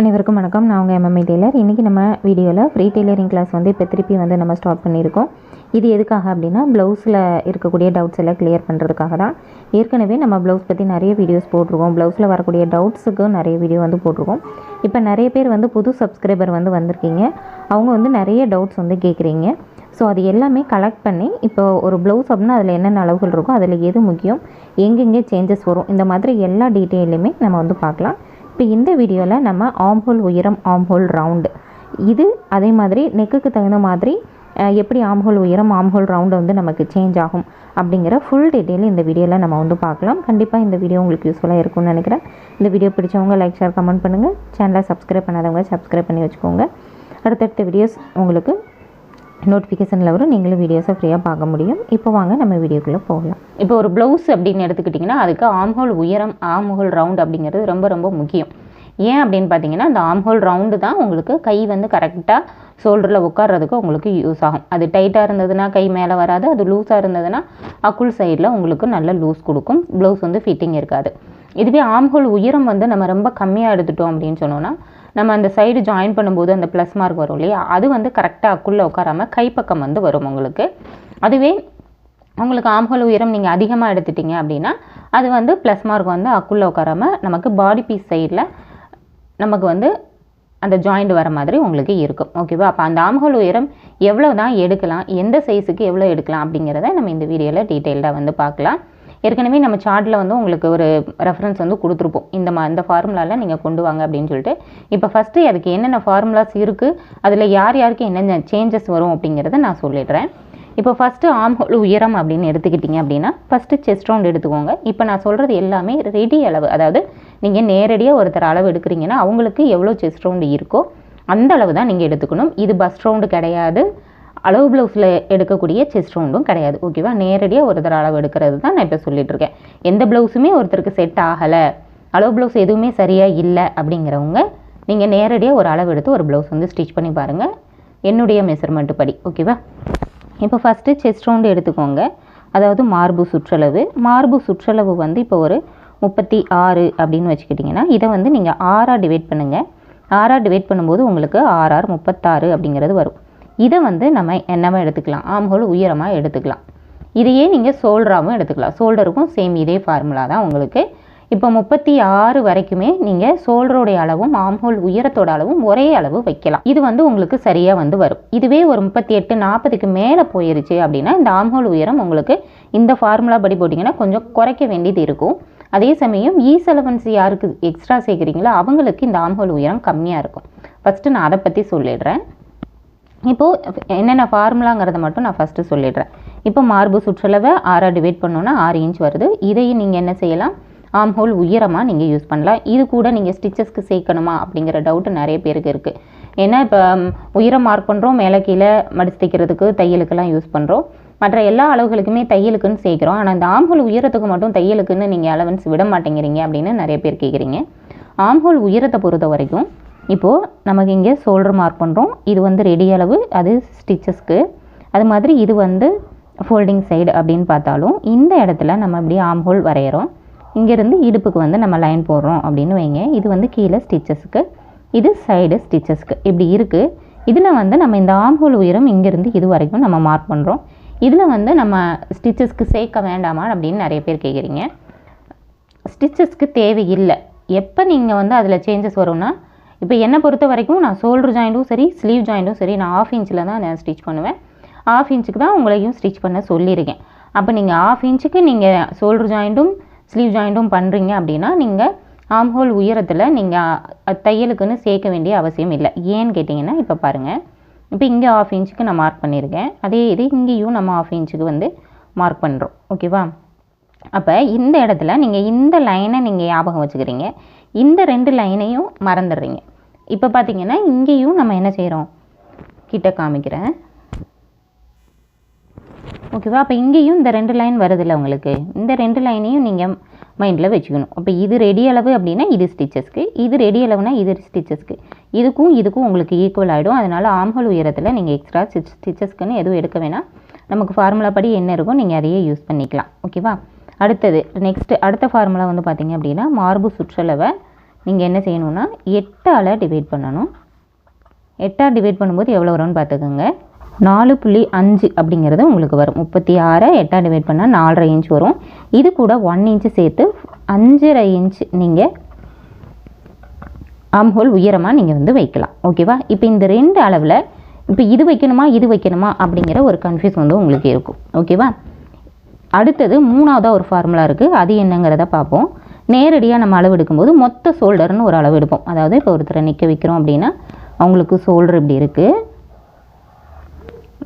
அனைவருக்கும் வணக்கம். நான் உங்கள் எம்எம்ஐ டெய்லர். இன்றைக்கி நம்ம வீடியோவில் ஃப்ரீ டெய்லரிங் கிளாஸ் வந்து இப்போ திருப்பி வந்து நம்ம ஸ்டார்ட் பண்ணியிருக்கோம். இது எதுக்காக அப்படின்னா ப்ளவுஸில் இருக்கக்கூடிய டவுட்ஸ் எல்லாம் கிளியர் பண்ணுறதுக்காக தான். ஏற்கனவே நம்ம ப்ளவுஸ் பற்றி நிறைய வீடியோஸ் போட்டிருக்கோம். ப்ளவுஸில் வரக்கூடிய டவுட்ஸுக்கு நிறைய வீடியோ வந்து போட்டிருக்கோம். இப்போ நிறைய பேர் வந்து புது சப்ஸ்கிரைபர் வந்து வந்திருக்கீங்க. அவங்க வந்து நிறைய டவுட்ஸ் வந்து கேட்குறீங்க ஸோ அது எல்லாமே கலெக்ட் பண்ணி இப்போ ஒரு ப்ளவுஸ் அப்படின்னா அதில் என்னென்ன அளவுகள் இருக்கோ அதில் எது முக்கியம் எங்கெங்கே சேஞ்சஸ் வரும் இந்த மாதிரி எல்லா டீட்டெயிலுமே நம்ம வந்து பார்க்கலாம். இப்போ இந்த வீடியோவில் நம்ம ஆம் ஹோல் உயரம் ஆம் ஹோல் ரவுண்டு இது அதே மாதிரி நெக்குக்கு தகுந்த மாதிரி எப்படி ஆம் ஹோல் உயரம் ஆம் ஹோல் ரவுண்டு வந்து நமக்கு சேஞ்ச் ஆகும் அப்படிங்கிற ஃபுல் டீட்டெயில் இந்த வீடியோவில் நம்ம வந்து பார்க்கலாம். கண்டிப்பாக இந்த வீடியோ உங்களுக்கு யூஸ்ஃபுல்லாக இருக்கும்னு நினைக்கிறேன். இந்த வீடியோ பிடிச்சவங்க லைக் ஷேர் கமெண்ட் பண்ணுங்கள் சேனலை சப்ஸ்கிரைப் பண்ணாதவங்க சப்ஸ்கிரைப் பண்ணி வச்சுக்கோங்க. அடுத்தடுத்த வீடியோஸ் உங்களுக்கு நோட்டிஃபிகேஷனில் வரும். நீங்களும் வீடியோஸை ஃப்ரீயாக பார்க்க முடியும். இப்போ வாங்க நம்ம வீடியோக்குள்ளே போகலாம். இப்போ ஒரு ப்ளவுஸ் அப்படின்னு எடுத்துக்கிட்டிங்கன்னா அதுக்கு ஆம்ஹோல் உயரம் ஆம்ஹோல் ரவுண்ட் அப்படிங்கிறது ரொம்ப ரொம்ப முக்கியம். ஏன் அப்படின்னு பார்த்தீங்கன்னா அந்த ஆம்ஹோல் ரவுண்டு தான் உங்களுக்கு கை வந்து கரெக்டாக ஷோல்டரில் உட்கார்றதுக்கு உங்களுக்கு யூஸ் ஆகும். அது டைட்டாக இருந்ததுன்னா கை மேலே வராது அது லூஸாக இருந்ததுன்னா அக்குள் சைடில் உங்களுக்கு நல்ல லூஸ் கொடுக்கும். ப்ளவுஸ் வந்து ஃபிட்டிங் இருக்காது. இதுவே ஆம்ஹோல் உயரம் வந்து நம்ம ரொம்ப கம்மியாக எடுத்துட்டோம் அப்படின்னு சொன்னோன்னா நம்ம அந்த சைடு ஜாயின் பண்ணும்போது அந்த ப்ளஸ் மார்க் வரும் இல்லையா? அது வந்து கரெக்டாக அக்குள்ளே உட்காராம கைப்பக்கம் வந்து வரும் உங்களுக்கு. அதுவே உங்களுக்கு ஆம்ஹோல் உயரம் நீங்கள் அதிகமாக எடுத்துட்டீங்க அப்படின்னா அது வந்து ப்ளஸ் மார்க் வந்து அக்குள்ளே உட்காராம நமக்கு பாடி பீஸ் சைடில் நமக்கு வந்து அந்த ஜாயிண்ட் வர மாதிரி உங்களுக்கு இருக்கும். ஓகேவா அப்போ அந்த ஆம்ஹோல் உயரம் எவ்வளோ தான் எடுக்கலாம் எந்த சைஸுக்கு எவ்வளோ எடுக்கலாம் அப்படிங்கிறத நம்ம இந்த வீடியோவில் டீட்டெயில்டாக வந்து பார்க்கலாம். ஏற்கனவே நம்ம சார்ட்டில் வந்து உங்களுக்கு ஒரு ரெஃபரன்ஸ் வந்து கொடுத்துருப்போம். இந்த மா இந்த ஃபார்முலாவில் நீங்கள் கொண்டு வாங்க அப்படின்னு சொல்லிட்டு. இப்போ ஃபஸ்ட்டு அதுக்கு என்னென்ன ஃபார்முலாஸ் இருக்குது அதில் யார் யாருக்கு என்னென்ன சேஞ்சஸ் வரும் அப்படிங்கிறத நான் சொல்லிடுறேன். இப்போ ஃபஸ்ட்டு ஆம்ஹோல் உயரம் அப்படின்னு எடுத்துக்கிட்டிங்க அப்படின்னா ஃபஸ்ட்டு செஸ்ட் ரவுண்ட் எடுத்துக்கோங்க. இப்போ நான் சொல்கிறது எல்லாமே ரெடி அளவு. அதாவது நீங்கள் நேரடியாக ஒருத்தர் அளவு எடுக்கிறீங்கன்னா அவங்களுக்கு எவ்வளோ செஸ்ட் ரவுண்டு இருக்கோ அந்த அளவு தான் நீங்கள் எடுத்துக்கணும். இது பஸ் ரவுண்டு கிடையாது. அளவு ப்ளவுஸில் எடுக்கக்கூடிய செஸ்ட் ரவுண்டும் கிடையாது. ஓகேவா நேரடியாக ஒருத்தர் அளவு எடுக்கிறது தான் நான் இப்போ சொல்லிகிட்ருக்கேன் எந்த ப்ளவுஸுமே ஒருத்தருக்கு செட் ஆகலை. அளவு ப்ளவுஸ் எதுவுமே சரியாக இல்லை அப்படிங்கிறவங்க நீங்கள் நேரடியாக ஒரு அளவு எடுத்து ஒரு ப்ளவுஸ் வந்து ஸ்டிச் பண்ணி பாருங்கள் என்னுடைய மெஷர்மெண்ட்டு படி. ஓகேவா இப்போ ஃபஸ்ட்டு செஸ்ட் ரவுண்டு எடுத்துக்கோங்க. அதாவது மார்பு சுற்றளவு. மார்பு சுற்றளவு வந்து இப்போ ஒரு முப்பத்தி ஆறு அப்படின்னு வச்சுக்கிட்டிங்கன்னா இதை வந்து நீங்கள் ஆறாக டிவைட் பண்ணுங்கள் ஆறாக டிவைட் பண்ணும்போது உங்களுக்கு ஆறாறு முப்பத்தாறு அப்படிங்கிறது வரும். இதை வந்து நம்ம என்னமாக எடுத்துக்கலாம்? ஆம்ஹோல் உயரமாக எடுத்துக்கலாம். இதையே நீங்கள் சோல்டராகவும் எடுத்துக்கலாம். சோல்டருக்கும் சேம் இதே ஃபார்முலா தான் உங்களுக்கு இப்போ முப்பத்தி ஆறு வரைக்குமே நீங்கள் சோல்டருடைய அளவும் ஆம்ஹோல் உயரத்தோட அளவும் ஒரே அளவு வைக்கலாம். இது வந்து உங்களுக்கு சரியாக வந்து வரும். இதுவே ஒரு முப்பத்தி எட்டு நாற்பதுக்கு மேலே போயிருச்சு அப்படின்னா இந்த ஆம்ஹோல் உயரம் உங்களுக்கு இந்த ஃபார்முலா படி போட்டிங்கன்னா கொஞ்சம் குறைக்க வேண்டியது இருக்கும். அதே சமயம் e ஈ செலவன்ஸ் யாருக்கு எக்ஸ்ட்ரா சேர்க்குறீங்களோ அவங்களுக்கு இந்த ஆம்ஹோல் உயரம் கம்மியாக இருக்கும். ஃபஸ்ட்டு நான் அதை பற்றி சொல்லிடுறேன். இப்போது என்னென்ன ஃபார்முலாங்கிறத மட்டும் நான் ஃபஸ்ட்டு சொல்லிடுறேன். இப்போ மார்பு சுற்றளவை ஆறாக டிவைட் பண்ணோன்னா ஆறு இன்ச் வருது. இதையும் நீங்கள் என்ன செய்யலாம்? ஆம் ஹோல் உயரமாக நீங்கள் யூஸ் பண்ணலாம். இது கூட நீங்கள் ஸ்டிச்சஸ்க்கு சேர்க்கணுமா அப்படிங்கிற டவுட்டு நிறைய பேருக்கு இருக்குது ஏன்னா இப்போ உயரம் மார்க் பண்ணுறோம் மேலே கீழே மடிச்சு தைக்கிறதுக்கு தையலுக்கெல்லாம் யூஸ் பண்ணுறோம் மற்ற எல்லா அளவுகளுக்குமே தையலுக்குன்னு சேர்க்குறோம். ஆனால் இந்த ஆம்ஹோல் உயரத்துக்கு மட்டும் தையலுக்குன்னு நீங்கள் அலவன்ஸ் விட மாட்டேங்கிறீங்க அப்படின்னு நிறைய பேர் கேட்குறீங்க ஆம்ஹோல் உயரத்தை பொறுத்த வரைக்கும் இப்போது நமக்கு இங்கே ஷோல்டர் மார்க் பண்ணுறோம் இது வந்து ரெடி அளவு அது ஸ்டிச்சஸ்க்கு அது மாதிரி இது வந்து ஃபோல்டிங் சைடு அப்படின்னு பார்த்தாலும் இந்த இடத்துல நம்ம இப்படி ஆம் ஹோல் வரைகிறோம் இங்கேருந்து இடுப்புக்கு வந்து நம்ம லைன் போடுறோம் அப்படின்னு வைங்க. இது வந்து கீழே ஸ்டிச்சஸ்க்கு இது சைடு ஸ்டிச்சஸ்க்கு இப்படி இருக்குது இதில் வந்து நம்ம இந்த ஆம்ஹோல் உயரம் இங்கேருந்து இது வரைக்கும் நம்ம மார்க் பண்ணுறோம் இதில் வந்து நம்ம ஸ்டிச்சஸ்க்கு சேர்க்க வேண்டாமா அப்படின்னு நிறைய பேர் கேட்குறீங்க ஸ்டிச்சஸ்க்கு தேவையில்லை. எப்போ நீங்கள் வந்து அதில் சேஞ்சஸ் வரும்னா இப்போ என்னை பொறுத்த வரைக்கும் நான் ஷோல்டர் ஜாயிண்ட்டும் சரி ஸ்லீவ் ஜாயிண்ட்டும் சரி நான் ஆஃப் இன்ச்சில் தான் நான் ஸ்டிச் பண்ணுவேன். ஆஃப் இன்ச்சுக்கு தான் உங்களையும் ஸ்டிச் பண்ண சொல்லியிருக்கேன். அப்போ நீங்கள் ஆஃப் இன்ச்சுக்கு நீங்கள் ஷோல்டர் ஜாயிண்ட்டும் ஸ்லீவ் ஜாயிண்ட்டும் பண்ணுறீங்க அப்படின்னா நீங்கள் ஆம் ஹோல் உயரத்தில் நீங்கள் தையலுக்குன்னு சேர்க்க வேண்டிய அவசியம் இல்லை. ஏன்னு கேட்டிங்கன்னா இப்போ பாருங்கள் இப்போ இங்கே ஆஃப் இன்ச்சுக்கு நான் மார்க் பண்ணியிருக்கேன். அதே இது இங்கேயும் நம்ம ஆஃப் இன்ச்சுக்கு வந்து மார்க் பண்ணுறோம் ஓகேவா அப்போ இந்த இடத்துல நீங்கள் இந்த லைனை நீங்கள் ஞாபகம் வச்சுக்கிறீங்க. இந்த ரெண்டு லைனையும் மறந்துடுறீங்க. இப்போ பார்த்தீங்கன்னா இங்கேயும் நம்ம என்ன செய்கிறோம் கிட்ட காமிக்கிறேன். ஓகேவா அப்போ இங்கேயும் இந்த ரெண்டு லைன் வருதுல்ல உங்களுக்கு? இந்த ரெண்டு லைனையும் நீங்கள் மைண்டில் வச்சுக்கணும். அப்போ இது ரெடி அளவு அப்படின்னா இது ஸ்டிச்சஸ்க்கு இது ரெடி அளவுனா இது ஸ்டிச்சஸ்க்கு இதுக்கும் இதுக்கும் உங்களுக்கு ஈக்குவல் ஆகிடும் அதனால் ஆம்ஹோல் உயரத்தில் நீங்கள் எக்ஸ்ட்ரா ஸ்டிச்சஸ்க்குன்னு எதுவும் எடுக்க வேணாம். நமக்கு ஃபார்முலா படி என்ன இருக்கோ நீங்கள் அதையே யூஸ் பண்ணிக்கலாம். ஓகேவா அடுத்தது நெக்ஸ்ட்டு அடுத்த ஃபார்முலா வந்து பார்த்திங்க அப்படின்னா மார்பு சுற்றளவை நீங்கள் என்ன செய்யணும்னா எட்டால் டிவைட் பண்ணணும். எட்டாக டிவைட் பண்ணும்போது எவ்வளோ வரும்னு பார்த்துக்கோங்க நாலு புள்ளி அஞ்சு அப்படிங்கிறது உங்களுக்கு வரும். முப்பத்தி ஆறை எட்டாக டிவைட் பண்ணால் நாலரை இன்ச் வரும். இது கூட ஒன் இன்ச்சு சேர்த்து அஞ்சரை இன்ச் நீங்கள் ஆம்ஹோல் உயரமாக நீங்கள் வந்து வைக்கலாம். ஓகேவா இப்போ இந்த ரெண்டு அளவில் இப்போ இது வைக்கணுமா இது வைக்கணுமா அப்படிங்கிற ஒரு கன்ஃபியூஸ் வந்து உங்களுக்கு இருக்கும். ஓகேவா அடுத்தது மூணாவதாக ஒரு ஃபார்முலா இருக்குது அது என்னங்கிறத பார்ப்போம். நேரடியாக நம்ம அளவு எடுக்கும்போது மொத்த ஷோல்டர்னு ஒரு அளவு எடுப்போம். அதாவது இப்போ ஒருத்தரை நிற்க வைக்கிறோம் அப்படின்னா அவங்களுக்கு ஷோல்டர் இப்படி இருக்குது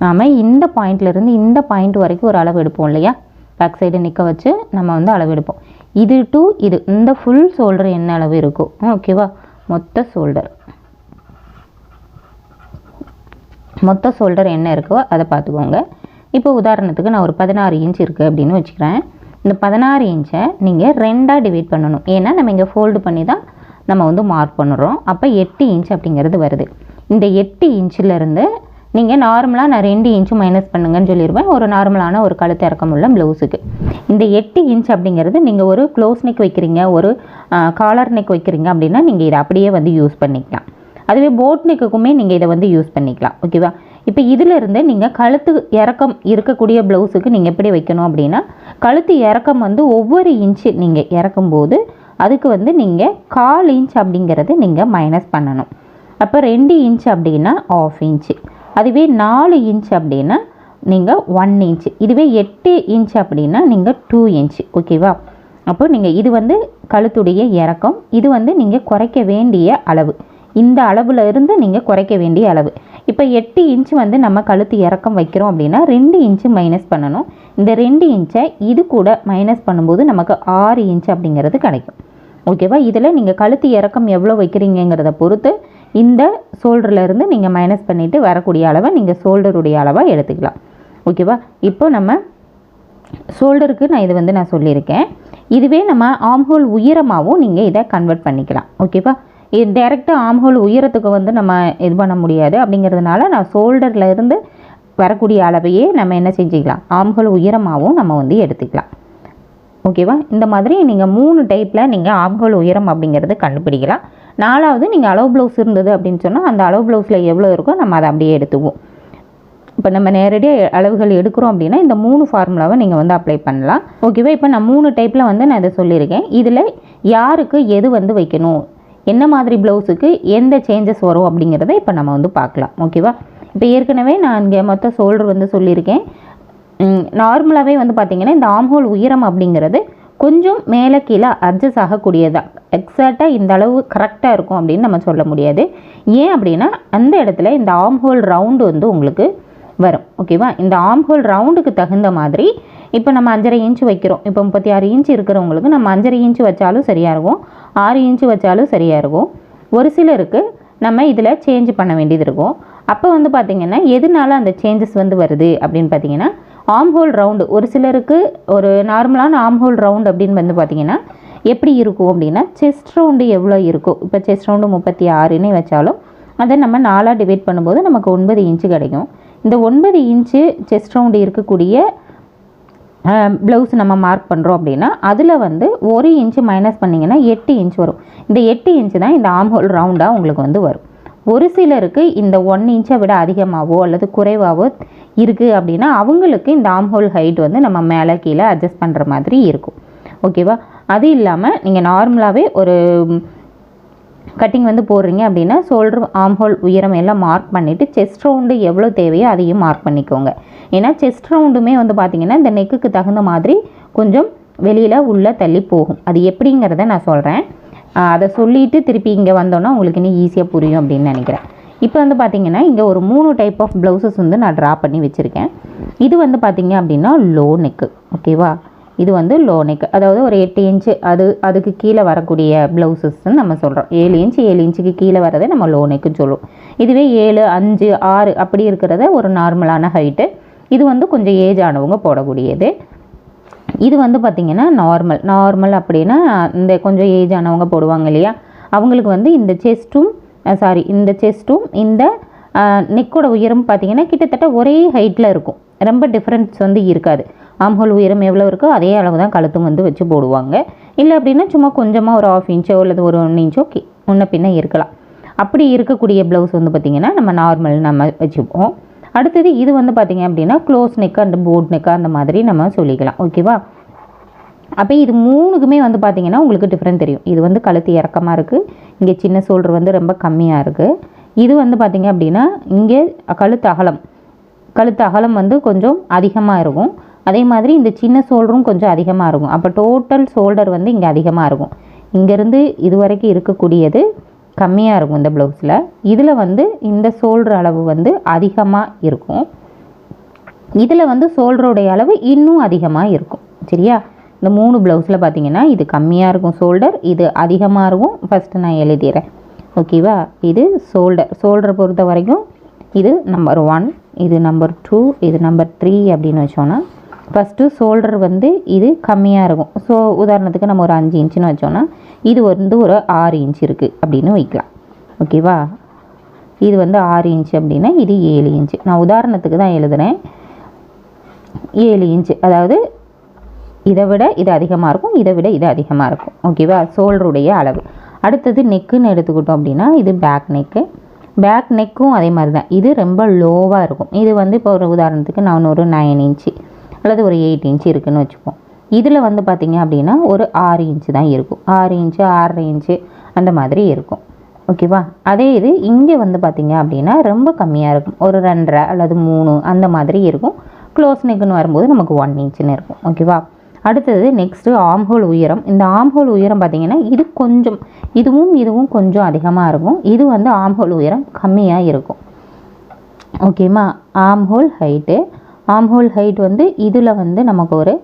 நாம் இந்த பாயிண்ட்லேருந்து இந்த பாயிண்ட் வரைக்கும் ஒரு அளவு எடுப்போம் இல்லையா? பேக் சைடு நிற்க வச்சு நம்ம வந்து அளவு எடுப்போம். இது டு இது. இந்த ஃபுல் ஷோல்டர் என்ன அளவு இருக்கோ. ஓகேவா மொத்த ஷோல்டர் மொத்த ஷோல்டர் என்ன இருக்கோ அதை பார்த்துக்கோங்க. இப்போ உதாரணத்துக்கு நான் ஒரு பதினாறு இன்ச் இருக்குது அப்படின்னு வச்சுக்கிறேன். இந்த பதினாறு இன்ச்சை நீங்கள் ரெண்டாக டிவைட் பண்ணணும். ஏன்னா நம்ம இங்கே ஃபோல்டு பண்ணி தான் நம்ம வந்து மார்க் பண்ணுறோம். அப்போ எட்டு இன்ச் அப்படிங்கிறது வருது. இந்த எட்டு இன்ச்சிலேருந்து நீங்கள் நார்மலாக நான் ரெண்டு இன்ச்சும் மைனஸ் பண்ணுங்கன்னு சொல்லிடுவேன் ஒரு நார்மலான ஒரு கழுத்து இறக்கம் உள்ள ப்ளவுஸுக்கு இந்த எட்டு இன்ச் அப்படிங்கிறது நீங்கள் ஒரு க்ளோஸ் நெக் வைக்கிறீங்க ஒரு காலர் நெக் வைக்கிறீங்க அப்படின்னா நீங்கள் இதை அப்படியே வந்து யூஸ் பண்ணிக்கலாம். அதுவே போட் நெக்குக்குமே நீங்கள் இதை வந்து யூஸ் பண்ணிக்கலாம். ஓகேவா இப்போ இதிலிருந்து நீங்கள் கழுத்து இறக்கம் இருக்கக்கூடிய ப்ளவுஸுக்கு நீங்கள் எப்படி வைக்கணும் அப்படின்னா கழுத்து இறக்கம் வந்து ஒவ்வொரு இன்ச்சு நீங்கள் இறக்கும்போது அதுக்கு வந்து நீங்கள் கால் இன்ச் அப்படிங்கிறது நீங்கள் மைனஸ் பண்ணணும். அப்போ ரெண்டு இன்ச் அப்படின்னா ஆஃப் இன்ச்சு அதுவே நாலு இன்ச் அப்படின்னா நீங்கள் ஒன் இன்ச் இதுவே எட்டு இன்ச் அப்படின்னா நீங்கள் டூ இன்ச் ஓகேவா அப்போ நீங்கள் இது வந்து கழுத்துடைய இறக்கம். இது வந்து நீங்கள் குறைக்க வேண்டிய அளவு. இந்த அளவில் இருந்து நீங்கள் குறைக்க வேண்டிய அளவு. இப்போ எட்டு இன்ச் வந்து நம்ம கழுத்து இறக்கம் வைக்கிறோம் அப்படின்னா ரெண்டு இன்ச்சு மைனஸ் பண்ணணும். இந்த ரெண்டு இன்ச்சை இது கூட மைனஸ் பண்ணும்போது நமக்கு ஆறு இன்ச் அப்படிங்கிறது கிடைக்கும். ஓகேவா இதில் நீங்கள் கழுத்து இறக்கம் எவ்வளோ வைக்கிறீங்கிறத பொறுத்து இந்த ஷோல்டர்லேருந்து நீங்கள் மைனஸ் பண்ணிவிட்டு வரக்கூடிய அளவை நீங்கள் ஷோல்டருடைய அளவாக எடுத்துக்கலாம். ஓகேவா இப்போ நம்ம ஷோல்டருக்கு நான் இது வந்து நான் சொல்லியிருக்கேன். இதுவே நம்ம ஆம்ஹோல் உயரமாகவும் நீங்கள் இதை கன்வெர்ட் பண்ணிக்கலாம். ஓகேவா இது டேரெக்டாக ஆம்ஹோல் உயரத்துக்கு வந்து நம்ம இது பண்ண முடியாது. அப்படிங்கிறதுனால நான் ஷோல்டரில் இருந்து வரக்கூடிய அளவையே நம்ம என்ன செஞ்சுக்கலாம்? ஆம்ஹோல் உயரமாகவும் நம்ம வந்து எடுத்துக்கலாம். ஓகேவா இந்த மாதிரி நீங்கள் மூணு டைப்பில் நீங்கள் ஆம்ஹோல் உயரம் அப்படிங்கிறது கண்டுபிடிக்கலாம். நாலாவது நீங்கள் அளவு ப்ளவுஸ் இருந்தது அப்படின்னு சொன்னால் அந்த அளவு ப்ளவுஸில் எவ்வளோ இருக்கோ நம்ம அதை அப்படியே எடுத்துவோம் இப்போ நம்ம நேரடியாக அளவுகள் எடுக்கிறோம் அப்படின்னா இந்த மூணு ஃபார்முலாவை நீங்கள் வந்து அப்ளை பண்ணலாம். ஓகேவா இப்போ நான் மூணு டைப்பில் வந்து நான் இதை சொல்லியிருக்கேன். இதில் யாருக்கு எது வந்து வைக்கணும்? என்ன மாதிரி ப்ளவுஸுக்கு எந்த சேஞ்சஸ் வரும் அப்படிங்கிறத இப்போ நம்ம வந்து பார்க்கலாம். ஓகேவா இப்போ ஏற்கனவே நான் இங்கே மொத்த ஷோல்டர் வந்து சொல்லியிருக்கேன். நார்மலாகவே வந்து பார்த்திங்கன்னா இந்த ஆம்ஹோல் உயரம் அப்படிங்கிறது கொஞ்சம் மேலே கீழே அட்ஜஸ்ட் ஆகக்கூடியதான் எக்ஸாக்டாக இந்த அளவு கரெக்டாக இருக்கும் அப்படின்னு நம்ம சொல்ல முடியாது. ஏன் அப்படின்னா அந்த இடத்துல இந்த ஆம்ஹோல் ரவுண்டு வந்து உங்களுக்கு வரும். ஓகேவா இந்த ஆம்ஹோல் ரவுண்டுக்கு தகுந்த மாதிரி இப்போ நம்ம அஞ்சரை இன்ச் வைக்கிறோம். இப்போ முப்பத்தி ஆறு இன்ச் இருக்கிறவங்களுக்கு நம்ம அஞ்சரை இன்ச் வச்சாலும் சரியாக இருக்கும். ஆறு இன்ச் வச்சாலும் சரியாக இருக்கும். ஒரு சிலருக்கு நம்ம இதில் சேஞ்ச் பண்ண வேண்டியது இருக்கும். அப்போ வந்து பார்த்திங்கன்னா எதனால அந்த சேஞ்சஸ் வந்து வருது அப்படின்னு பார்த்தீங்கன்னா ஆம்ஹோல் ரவுண்டு ஒரு சிலருக்கு ஒரு நார்மலான ஆம்ஹோல் ரவுண்ட் அப்படின்னு வந்து பார்த்திங்கன்னா எப்படி இருக்கும் அப்படின்னா செஸ்ட் ரவுண்டு எவ்வளோ இருக்கும்? இப்போ செஸ்ட் ரவுண்டு முப்பத்தி ஆறுன்னு வச்சாலும் அதை நம்ம நாலாக டிவைட் பண்ணும்போது நமக்கு ஒன்பது இன்ச்சு கிடைக்கும். இந்த ஒன்பது இன்ச்சு செஸ்ட் ரவுண்டு இருக்கக்கூடிய ப்ளவுஸ் நம்ம மார்க் பண்ணுறோம் அப்படின்னா அதில் வந்து ஒரு இன்ச்சு மைனஸ் பண்ணிங்கன்னா எட்டு இன்ச் வரும். இந்த எட்டு இன்ச்சு தான் இந்த ஆம்ஹோல் ரவுண்டாக உங்களுக்கு வந்து வரும். ஒரு சிலருக்கு இந்த ஒன் இன்ச்சை விட அதிகமாகவோ அல்லது குறைவாகவோ இருக்குது அப்படின்னா அவங்களுக்கு இந்த ஆம்ஹோல் ஹைட் வந்து நம்ம மேலே கீழே அட்ஜஸ்ட் பண்ணுற மாதிரி இருக்கும். ஓகேவா அது இல்லாமல் நீங்கள் நார்மலாகவே ஒரு கட்டிங் வந்து போடுறீங்க அப்படின்னா ஷோல்டர் ஆம்ஹோல் உயரம் எல்லாம் மார்க் பண்ணிவிட்டு செஸ்ட் ரவுண்டு எவ்வளோ தேவையோ அதையும் மார்க் பண்ணிக்கோங்க. ஏன்னா செஸ்ட் ரவுண்டுமே வந்து பார்த்திங்கன்னா இந்த நெக்குக்கு தகுந்த மாதிரி கொஞ்சம் வெளியில் உள்ளே தள்ளி போகும். அது எப்படிங்கிறத நான் சொல்கிறேன் அதை சொல்லிவிட்டு திருப்பி இங்கே வந்தோன்னா உங்களுக்கு இன்னும் ஈஸியாக புரியும் அப்படின்னு நினைக்கிறேன். இப்போ வந்து பார்த்திங்கன்னா இங்கே ஒரு மூணு டைப் ஆஃப் ப்ளவுசஸ் வந்து நான் ட்ரா பண்ணி வச்சுருக்கேன். இது வந்து பார்த்திங்க அப்படின்னா லோ நெக்கு ஓகேவா இது வந்து லோ நெக் அதாவது ஒரு எட்டு இன்ச்சு அது அதுக்கு கீழே வரக்கூடிய ப்ளவுசஸ்ன்னு நம்ம சொல்கிறோம் ஏழு இன்ச்சு ஏழு இன்ச்சுக்கு கீழே வரதை நம்ம லோ நெக்குன்னு சொல்லுவோம். இதுவே ஏழு அஞ்சு ஆறு அப்படி இருக்கிறத ஒரு நார்மலான ஹைட்டு இது வந்து கொஞ்சம் ஏஜ் ஆனவங்க போடக்கூடியது. இது வந்து பார்த்திங்கன்னா நார்மல் நார்மல் அப்படின்னா இந்த கொஞ்சம் ஏஜ் ஆனவங்க போடுவாங்க இல்லையா? அவங்களுக்கு வந்து இந்த செஸ்ட்டும் சாரி இந்த செஸ்ட்டும் இந்த நெக்கோட உயரம் பார்த்திங்கன்னா கிட்டத்தட்ட ஒரே ஹைட்டில் இருக்கும். ரொம்ப டிஃப்ரென்ஸ் வந்து இருக்காது. ஆம்ஹோல் உயரம் எவ்வளோ இருக்கோ அதே அளவு தான் கழுத்தும் வந்து வச்சு போடுவாங்க. இல்லை அப்படின்னா சும்மா கொஞ்சமாக ஒரு ஆஃப் இன்ச்சோ அல்லது ஒரு ஒன் இன்ச்சோ கி முன்ன பின்ன இருக்கலாம். அப்படி இருக்கக்கூடிய ப்ளவுஸ் வந்து பார்த்திங்கன்னா நம்ம நார்மல் நம்ம வச்சுப்போம். அடுத்தது இது வந்து பார்த்திங்க அப்படின்னா close neck and boat neck அந்த மாதிரி நம்ம சொல்லிக்கலாம். ஓகேவா அப்போ இது மூணுக்குமே வந்து பார்த்திங்கன்னா உங்களுக்கு டிஃப்ரெண்ட் தெரியும். இது வந்து கழுத்து இறக்கமாக இருக்குது இங்கே சின்ன சோல்டர் வந்து ரொம்ப கம்மியாக இருக்குது இது வந்து பார்த்திங்க அப்படின்னா இங்கே கழுத்து அகலம். கழுத்து அகலம் வந்து கொஞ்சம் அதிகமாக இருக்கும். அதே மாதிரி இந்த சின்ன சோல்டரும் கொஞ்சம் அதிகமாக இருக்கும். அப்போ டோட்டல் சோல்டர் வந்து இங்கே அதிகமாக இருக்கும். இங்கேருந்து இது வரைக்கும் இருக்கக்கூடியது கம்மியாக இருக்கும் இந்த ப்ளவுஸில் இதில் வந்து இந்த சோல்டர் அளவு வந்து அதிகமாக இருக்கும். இதில் வந்து சோல்டருடைய அளவு இன்னும் அதிகமாக இருக்கும். சரியா? இந்த மூணு ப்ளவுஸில் பார்த்தீங்கன்னா இது கம்மியாக இருக்கும் ஷோல்டர் இது அதிகமாக இருக்கும். ஃபஸ்ட்டு நான் எழுதிடுறேன் ஓகேவா இது ஷோல்டர் ஷோல்டரை பொறுத்த வரைக்கும் இது நம்பர் ஒன் இது நம்பர் டூ இது நம்பர் த்ரீ அப்படின்னு வச்சோன்னா ஃபஸ்ட்டு ஷோல்டர் வந்து இது கம்மியாக இருக்கும். ஸோ உதாரணத்துக்கு நம்ம ஒரு அஞ்சு இன்ச்சுன்னு வச்சோன்னா இது வந்து ஒரு ஆறு இன்ச் இருக்குது அப்படின்னு வைக்கலாம். ஓகேவா இது வந்து ஆறு இன்ச் அப்படின்னா இது ஏழு இன்ச்சு நான் உதாரணத்துக்கு தான் எழுதுகிறேன் ஏழு இன்ச்சு அதாவது இதை விட இது அதிகமாக இருக்கும் இதை விட இது அதிகமாக இருக்கும். ஓகேவா ஷோல்டருடைய அளவு. அடுத்தது நெக்குன்னு எடுத்துக்கிட்டோம் அப்படின்னா இது பேக் நெக்கு பேக் நெக்கும் அதே மாதிரி தான் இது ரொம்ப லோவாக இருக்கும். இது வந்து இப்போ ஒரு உதாரணத்துக்கு நான் ஒரு நைன் இன்ச்சு அல்லது ஒரு எயிட் இன்ச்சு இருக்குன்னு வச்சுப்போம். இதில் வந்து பார்த்திங்க அப்படின்னா ஒரு ஆறு இன்ச்சு தான் இருக்கும். ஆறு இன்ச்சு ஆறரை இன்ச்சு அந்த மாதிரி இருக்கும். ஓகேவா அதே இது இங்கே வந்து பார்த்திங்க அப்படின்னா ரொம்ப கம்மியாக இருக்கும். ஒரு ரெண்டரை அல்லது மூணு அந்த மாதிரி இருக்கும். க்ளோஸ் நெக்குன்னு வரும்போது நமக்கு ஒன் இன்ச்சுன்னு இருக்கும். ஓகேவா அடுத்தது நெக்ஸ்ட்டு ஆம்ஹோல் உயரம். இந்த ஆம்ஹோல் உயரம் பார்த்திங்கன்னா இது கொஞ்சம் இதுவும் இதுவும் கொஞ்சம் அதிகமாக இருக்கும். இது வந்து ஆம்ஹோல் உயரம் கம்மியாக இருக்கும். ஓகேம்மா ஆம்ஹோல் ஹைட்டு ஆம்ஹோல் ஹைட் வந்து இதில் வந்து நமக்கு ஒரு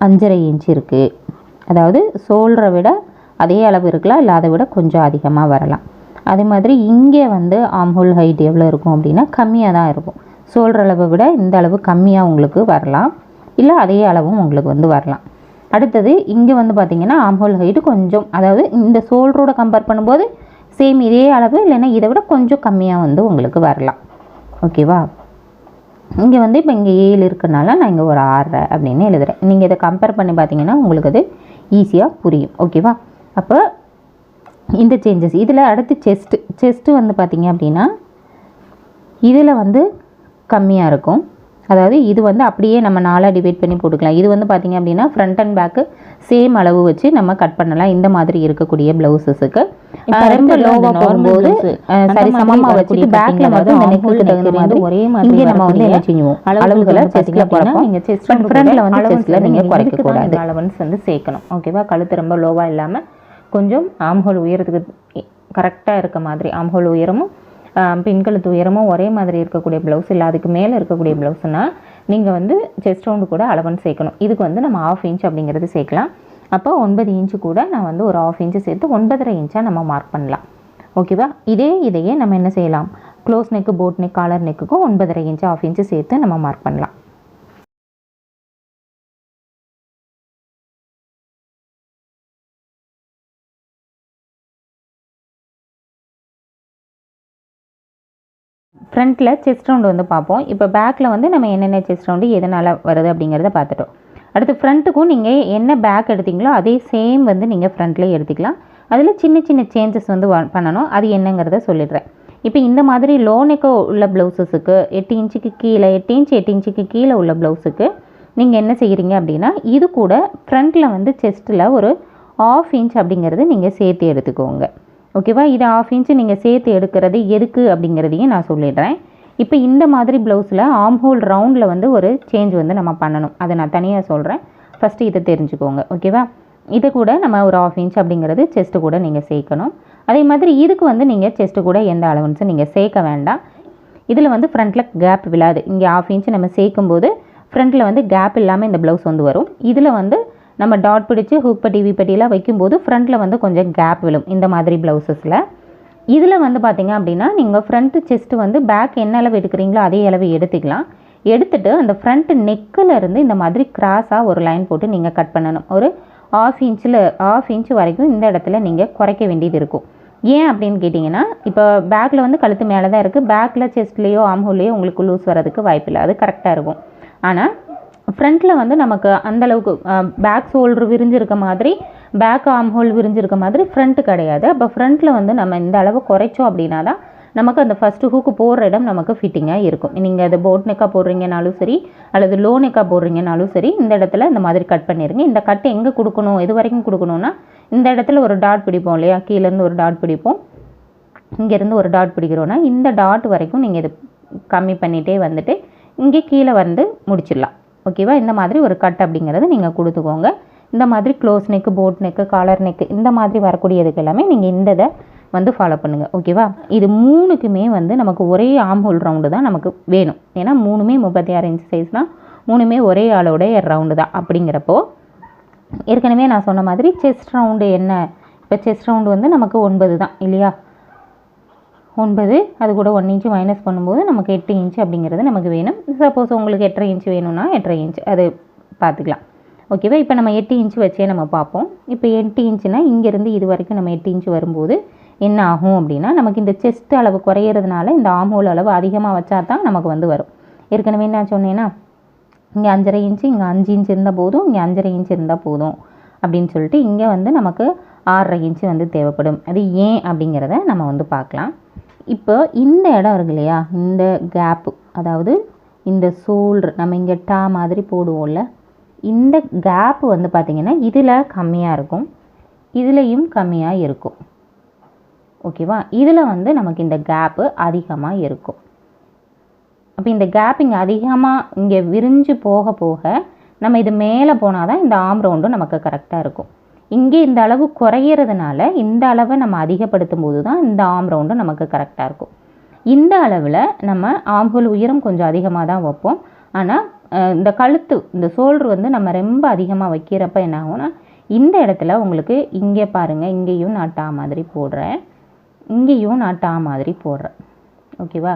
அஞ்சரை இன்ச் இருக்குது அதாவது சோல்ற விட அதே அளவு இருக்கலாம் இல்லை அதை விட கொஞ்சம் அதிகமாக வரலாம். அதே மாதிரி இங்கே வந்து ஆம்ஹோல் ஹைட் எவ்வளோ இருக்கும் அப்படின்னா கம்மியாக தான் இருக்கும். சோல்ற அளவை விட இந்த அளவு கம்மியாக உங்களுக்கு வரலாம். இல்லை அதே அளவும் உங்களுக்கு வந்து வரலாம். அடுத்தது இங்கே வந்து பார்த்திங்கன்னா ஆம்ஹோல் ஹைட்டு கொஞ்சம் அதாவது இந்த சோல்டரோட கம்பேர் பண்ணும்போது சேம் இதே அளவு இல்லைன்னா இதை விட கொஞ்சம் கம்மியாக வந்து உங்களுக்கு வரலாம். ஓகேவா இங்கே வந்து இப்போ இங்கே ஏழு இருக்கனால நான் இங்கே ஒரு ஆறரை அப்படின்னு எழுதுகிறேன் நீங்கள் இதை கம்பேர் பண்ணி பார்த்தீங்கன்னா உங்களுக்கு அது ஈஸியாக புரியும். ஓகேவா அப்போ இந்த சேஞ்சஸ் இதில் அடுத்து செஸ்ட்டு செஸ்ட்டு வந்து பார்த்தீங்க அப்படின்னா இதில் வந்து கம்மியாக இருக்கும். அதாவது இது வந்து அப்படியே நம்ம நாலாக டிவைட் பண்ணி போட்டுக்கலாம். இது வந்து பார்த்திங்க அப்படின்னா ஃப்ரண்ட் அண்ட் பேக்கு சேம் அளவு வச்சு நம்ம கட் பண்ணலாம். இந்த மாதிரி இருக்கக்கூடிய ப்ளவுசஸுக்கு ரொம்ப லோவாக போகும்போது சரி சமமாக வச்சுட்டு பேக்கில் மட்டும் இந்த நெக்குக்கு தகுந்த மாதிரி ஒரே மாதிரி இங்கே நம்ம வந்து என்ன செய்வோம் அளவுகளை செஸ்ட்டில் குறைப்போம் நீங்க chest But round front ல கூட வந்து செஸ்ட்டில் நீங்கள் நீங்க குறைக்க இதுக்கு தான் கூடாது இந்த allowance வந்து சேர்க்கணும். ஓகேவா கழுத்து ரொம்ப லோவாக இல்லாமல் கொஞ்சம் ஆம்ஹோல் உயரத்துக்கு கரெக்டாக இருக்க மாதிரி ஆம்ஹோல் உயரமும் பெண்கள் துயரமும் உயரமும் ஒரே மாதிரி இருக்கக்கூடிய ப்ளவுஸ் இல்லை அதுக்கு மேலே இருக்கக்கூடிய ப்ளவுஸ்னால் நீங்கள் வந்து செஸ்ட் ரவுண்டு கூட அளவன்ஸ் சேர்க்கணும். இதுக்கு வந்து நம்ம ஆஃப் இன்ச் அப்படிங்கிறது சேர்க்கலாம். அப்போ ஒன்பது இன்ச்சு கூட நான் வந்து ஒரு ஆஃப் இன்ச்சு சேர்த்து ஒன்பதரை இன்ச்சாக நம்ம மார்க் பண்ணலாம். ஓகேவா இதே இதையே நம்ம என்ன செய்யலாம்? Close neck boat neck collar நெக்குக்கும் ஒன்பதரை இன்ச்சு ஆஃப் இன்ச்சு சேர்த்து நம்ம மார்க் பண்ணலாம். ஃப்ரண்ட்டில் செஸ்ட் ரவுண்டு வந்து பார்ப்போம். இப்போ பேக்கில் வந்து நம்ம என்னென்ன செஸ்ட் ரவுண்டு எதனால் வருது அப்படிங்கிறத பார்த்துட்டோம். அடுத்து ஃப்ரண்ட்டுக்கும் நீங்கள் என்ன பேக் எடுத்தீங்களோ அதே சேம் வந்து நீங்கள் ஃப்ரண்ட்லேயே எடுத்துக்கலாம். அதில் சின்ன சின்ன சேஞ்சஸ் வந்து வ- பண்ணணும். அது என்னங்கிறத சொல்லிடுறேன். இப்போ இந்த மாதிரி லோ நெக்கு உள்ள ப்ளவுஸஸுக்கு எட்டு இன்ச்சுக்கு கீழே எட்டு இன்ச் எட்டு இன்ச்சுக்கு கீழே உள்ள ப்ளவுஸுக்கு நீங்கள் என்ன செய்கிறீங்க அப்படின்னா இது கூட ஃப்ரண்ட்டில் வந்து செஸ்ட்டில் ஒரு ஆஃப் இன்ச் அப்படிங்கிறது நீங்கள் சேர்த்து எடுத்துக்கோங்க. ஓகேவா? இது ஆஃப் இன்ச்சு நீங்கள் சேர்த்து எடுக்கிறது எதுக்கு அப்படிங்கிறதையும் நான் சொல்லிடுறேன். இப்போ இந்த மாதிரி ப்ளவுஸில் ஆம் ஹோல் ரவுண்டில் வந்து ஒரு சேஞ்ச் வந்து நம்ம பண்ணணும். அதை நான் தனியாக சொல்கிறேன் ஃபஸ்ட்டு இதை தெரிஞ்சுக்கோங்க. ஓகேவா? இதை கூட நம்ம ஒரு ஆஃப் இன்ச் அப்படிங்கிறது செஸ்ட்டு கூட நீங்கள் சேர்க்கணும். அதே மாதிரி இதுக்கு வந்து நீங்கள் செஸ்ட்டு கூட எந்த அளவுன்ஸும் நீங்கள் சேர்க்க வேண்டாம். இதில் வந்து ஃப்ரண்ட்டில் கேப் விழாது. இங்கே ஆஃப் இன்ச் நம்ம சேர்க்கும்போது ஃப்ரண்ட்டில் வந்து கேப் இல்லாமல் இந்த ப்ளவுஸ் வந்து வரும். இதில் வந்து நம்ம டாட் பிடிச்சி ஹூக் பட்டி விப்பட்டிலாம் வைக்கும்போது ஃப்ரண்ட்டில் வந்து கொஞ்சம் கேப் விழும். இந்த மாதிரி ப்ளவுசஸில் இதில் வந்து பார்த்திங்க அப்படின்னா நீங்கள் ஃப்ரண்ட்டு செஸ்ட்டு வந்து பேக் என்ன அளவு எடுக்கிறீங்களோ அதே அளவு எடுத்துக்கலாம். எடுத்துகிட்டு அந்த ஃப்ரண்ட் நெக்கில் இருந்து இந்த மாதிரி கிராஸாக ஒரு லைன் போட்டு நீங்கள் கட் பண்ணணும். ஒரு ஆஃப் இன்ச்சில் ஆஃப் இன்ச் வரைக்கும் இந்த இடத்துல நீங்கள் குறைக்க வேண்டியது இருக்கும். ஏன் அப்படின்னு கேட்டிங்கன்னா இப்போ பேக்கில் வந்து கழுத்து மேலே தான் இருக்குது பேக்கில் செஸ்ட்லேயோ ஆம்ஹோல்லையோ உங்களுக்கு லூஸ் வரதுக்கு வாய்ப்பில்லை. அது கரெக்டாக இருக்கும். ஆனால் ஃப்ரண்ட்டில் வந்து நமக்கு அந்தளவுக்கு பேக் ஷோல்டர் விரிஞ்சிருக்க மாதிரி பேக் ஆம் ஹோல் விரிஞ்சிருக்க மாதிரி ஃப்ரண்ட்டு கிடையாது. அப்போ ஃப்ரண்ட்டில் வந்து நம்ம இந்த அளவு குறைச்சோம் அப்படின்னா தான் நமக்கு அந்த ஃபஸ்ட்டு ஹூக்கு போடுற இடம் நமக்கு ஃபிட்டிங்காக இருக்கும். நீங்கள் அது போட் நெக்காக போடுறீங்கனாலும் சரி அல்லது லோ நெக்காக போடுறீங்கனாலும் சரி இந்த இடத்துல இந்த மாதிரி கட் பண்ணிடுங்க இந்த கட் எங்கே கொடுக்கணும் எது வரைக்கும் கொடுக்கணும்னா இந்த இடத்துல ஒரு டாட் பிடிப்போம் இல்லையா? கீழேருந்து ஒரு டாட் பிடிப்போம். இங்கேருந்து ஒரு டாட் பிடிக்கிறோன்னா இந்த டாட் வரைக்கும் நீங்கள் இது கம்மி பண்ணிகிட்டே வந்துட்டு இங்கே கீழே வந்து முடிச்சிடலாம். ஓகேவா? இந்த மாதிரி ஒரு கட் அப்படிங்கிறது நீங்கள் கொடுத்துக்கோங்க. இந்த மாதிரி close neck boat neck collar neck இந்த மாதிரி வரக்கூடியதுக்கு எல்லாமே நீங்கள் இந்த இதை வந்து ஃபாலோ பண்ணுங்கள் ஓகேவா? இது மூணுக்குமே வந்து நமக்கு ஒரே ஆம் ஹோல் ரவுண்டு தான் நமக்கு வேணும். ஏன்னா மூணுமே முப்பத்தி ஆறு இன்ச் சைஸ்னால் மூணுமே ஒரே ஆளோடைய ரவுண்டு தான் அப்படிங்கிறப்போ ஏற்கனவே நான் சொன்ன மாதிரி செஸ்ட் ரவுண்டு என்ன? இப்போ செஸ்ட் ரவுண்டு வந்து நமக்கு ஒன்பது தான் இல்லையா? ஒன்பது அது கூட ஒன் இன்ச்சு மைனஸ் பண்ணும்போது நமக்கு எட்டு இன்ச்சு அப்படிங்கிறது நமக்கு வேணும். சப்போஸ் உங்களுக்கு எட்டரை இன்ச்சு வேணும்னா எட்டரை இன்ச் அது பார்த்துக்கலாம். ஓகேவா இப்போ நம்ம எட்டு இன்ச்சு வச்சே நம்ம பார்ப்போம். இப்போ எட்டு இன்ச்சுனா இங்கேருந்து இது வரைக்கும் நம்ம எட்டு இன்ச்சு வரும்போது என்ன ஆகும் அப்படின்னா நமக்கு இந்த செஸ்ட் அளவு குறையிறதுனால இந்த ஆம்ஹோல் அளவு அதிகமாக வச்சா தான் நமக்கு வந்து வரும். ஏற்கனவே நான் சொன்னேன்னா இங்கே அஞ்சரை இன்ச்சு இங்கே அஞ்சு இன்ச் இருந்தால் போதும் இங்கே அஞ்சரை இன்ச்சு இருந்தால் போதும் அப்படின்னு சொல்லிட்டு இங்கே வந்து நமக்கு ஆறரை இன்ச்சு வந்து தேவைப்படும். அது ஏன் அப்படிங்கிறத நம்ம வந்து பார்க்கலாம். இப்போ இந்த இடம் இருக்கு இல்லையா? இந்த கேப்பு அதாவது இந்த சோல்ட்ரு நம்ம இங்கே டா மாதிரி போடுவோம்ல. இந்த கேப்பு வந்து பார்த்திங்கன்னா இதில் கம்மியாக இருக்கும். இதுலேயும் கம்மியாக இருக்கும். ஓகேவா இதில் வந்து நமக்கு இந்த கேப்பு அதிகமாக இருக்கும். அப்போ இந்த கேப் இங்கே அதிகமாக இங்கே விரிஞ்சு போக போக நம்ம இது மேலே போனால் தான் இந்த ஆம் ரவுண்டும் நமக்கு கரெக்டாக இருக்கும். இங்கே இந்த அளவு குறையிறதுனால இந்த அளவை நம்ம அதிகப்படுத்தும் போது தான் இந்த ஆம் ரவுண்டு நமக்கு கரெக்டாக இருக்கும். இந்த அளவில் நம்ம ஆம்ஹோல் உயரம் கொஞ்சம் அதிகமாக தான் வைப்போம். ஆனால் இந்த கழுத்து இந்த சோல்ட்ரு வந்து நம்ம ரொம்ப அதிகமாக வைக்கிறப்ப என்ன ஆகும்னா இந்த இடத்துல உங்களுக்கு இங்கே பாருங்கள் இங்கேயும் நான் டா மாதிரி போடுறேன். இங்கேயும் நான் டா மாதிரி போடுறேன். ஓகேவா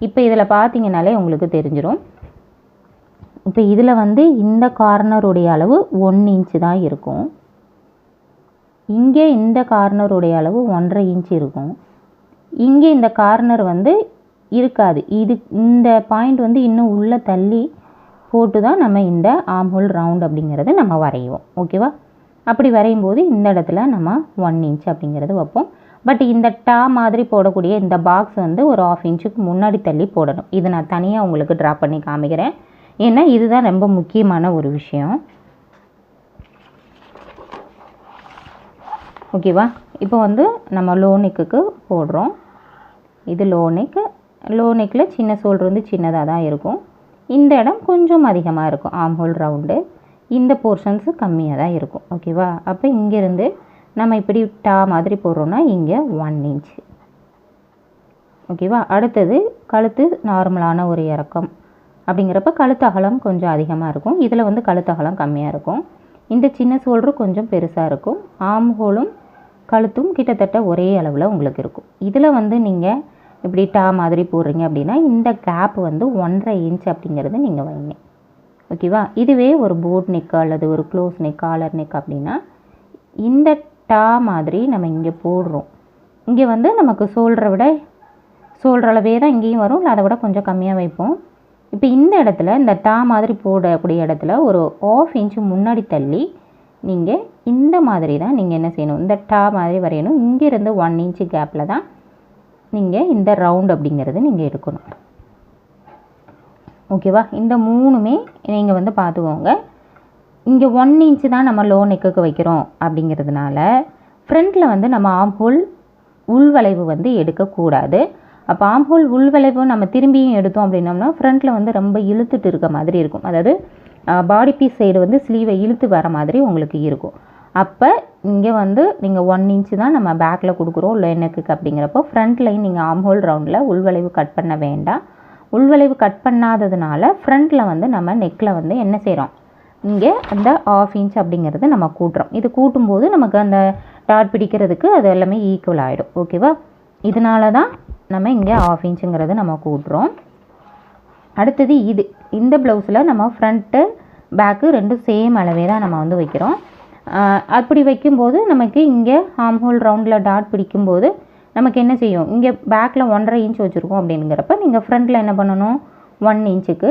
இப்போ இதில் பார்த்தீங்கனாலே உங்களுக்கு தெரிஞ்சிடும் இப்போ இதில் வந்து இந்த கார்னருடைய அளவு ஒன் இன்ச்சு தான் இருக்கும். இங்கே இந்த கார்னருடைய அளவு ஒன்றரை இன்ச் இருக்கும். இங்கே இந்த கார்னர் வந்து இருக்காது. இது இந்த பாயிண்ட் வந்து இன்னும் உள்ளே தள்ளி போட்டு தான் நம்ம இந்த ஆம்ஹோல் ரவுண்ட் அப்படிங்கிறது நம்ம வரைவோம். ஓகேவா அப்படி வரையும் போது இந்த இடத்துல நம்ம ஒன் இன்ச் அப்படிங்கிறது வைப்போம். பட் இந்த டா மாதிரி போடக்கூடிய இந்த பாக்ஸ் வந்து ஒரு ஆஃப் இன்ச்சுக்கு முன்னாடி தள்ளி போடணும். இது நான் தனியாக உங்களுக்கு ட்ரா பண்ணி காமிக்கிறேன். ஏன்னா இதுதான் ரொம்ப முக்கியமான ஒரு விஷயம். ஓகேவா? இப்போ வந்து நம்ம லோ நெக்குக்கு போடுறோம். இது லோ நெக்கு லோ நெக்கில் சின்ன சோல்டர் வந்து சின்னதாக தான் இருக்கும். இந்த இடம் கொஞ்சம் அதிகமாக இருக்கும். ஆம் ஹோல் ரவுண்டு இந்த போர்ஷன்ஸு கம்மியாக தான் இருக்கும். ஓகேவா? அப்போ இங்கேருந்து நம்ம இப்படி டா மாதிரி போடுறோன்னா இங்கே ஒன் இன்ச் ஓகேவா? அடுத்தது கழுத்து நார்மலான ஒரு இறக்கம். அப்படிங்கிறப்ப கழுத்து அகலம் கொஞ்சம் அதிகமாக இருக்கும். இதில் வந்து கழுத்து அகலம் கம்மியாக இருக்கும். இந்த சின்ன சோல்ட்ரு கொஞ்சம் பெருசாக இருக்கும். ஆம் ஹோலும் கழுத்தும் கிட்டத்தட்ட ஒரே அளவில் உங்களுக்கு இருக்கும். இதில் வந்து நீங்கள் இப்படி டா மாதிரி போடுறீங்க அப்படின்னா இந்த கேப் வந்து ஒன்றரை இன்ச் அப்படிங்கிறது நீங்கள் வைங்க. ஓகேவா இதுவே ஒரு போட் நெக் அல்லது ஒரு க்ளோஸ் நெக் காலர் நெக் அப்படின்னா இந்த டா மாதிரி நம்ம இங்கே போடுறோம். இங்கே வந்து நமக்கு சோல்டரை விட சோல்டர் அளவே தான் இங்கேயும் வரும். இல்லை அதை விட கொஞ்சம் கம்மியாக வைப்போம். இப்போ இந்த இடத்துல இந்த டா மாதிரி போடக்கூடிய இடத்துல ஒரு ஆஃப் இன்ச்சு முன்னாடி தள்ளி நீங்கள் இந்த மாதிரி தான் நீங்கள் என்ன செய்யணும்? இந்த டா மாதிரி வரையணும். இங்கேருந்து ஒன் இன்ச்சு கேப்பில் தான் நீங்கள் இந்த ரவுண்ட் அப்படிங்கிறது நீங்கள் எடுக்கணும். ஓகேவா இந்த மூணுமே நீங்கள் வந்து பார்த்துக்கோங்க. இங்கே ஒன் இன்ச்சு தான் நம்ம லோ நெக்குக்கு வைக்கிறோம் அப்படிங்கிறதுனால ஃப்ரண்ட்டில் வந்து நம்ம ஆம்ஹோல் உள்வளைவு வந்து எடுக்கக்கூடாது. அப்போ ஆம் ஹோல் உள்வளைவு நம்ம திரும்பியும் எடுத்தோம் அப்படின்னோம்னா ஃப்ரண்ட்டில் வந்து ரொம்ப இழுத்துட்டு இருக்க மாதிரி இருக்கும். அதாவது பாடி பீஸ் சைடு வந்து ஸ்லீவை இழுத்து வர மாதிரி உங்களுக்கு இருக்கும். அப்போ இங்கே வந்து நீங்கள் ஒன் இன்ச்சு தான் நம்ம பேக்கில் கொடுக்குறோம் லைனுக்கு அப்படிங்கிறப்போ அப்படிங்கிறப்போ லைன் நீங்கள் ஆம்ஹோல் ரவுண்டில் உள்வளைவு கட் பண்ண வேண்டாம். உள்வளைவு கட் பண்ணாததுனால ஃப்ரண்ட்டில் வந்து நம்ம நெக்கில் வந்து என்ன செய்கிறோம் இங்கே அந்த ஆஃப் இன்ச் அப்படிங்கிறது நம்ம கூட்டுறோம். இது கூட்டும்போது நமக்கு அந்த டாட் பிடிக்கிறதுக்கு அது எல்லாமே ஈக்குவல் ஆகிடும் ஓகேவா இதனால தான் நம்ம இங்கே ஆஃப் இன்ச்சுங்கிறது நம்ம கூட்டுறோம். அடுத்தது இது. இந்த ப்ளவுஸில் நம்ம ஃப்ரண்ட்டு பேக்கு ரெண்டும் சேம் அளவே தான் நம்ம வந்து வைக்கிறோம். அப்படி வைக்கும்போது நமக்கு இங்கே ஆம் ஹோல் ரவுண்டில் டாட் பிடிக்கும்போது நமக்கு என்ன செய்யும்? இங்கே பேக்கில் ஒன்றரை இன்ச் வச்சுருக்கோம் அப்படிங்கிறப்ப நீங்கள் ஃப்ரண்ட்டில் என்ன பண்ணணும்? ஒன் இன்ச்சுக்கு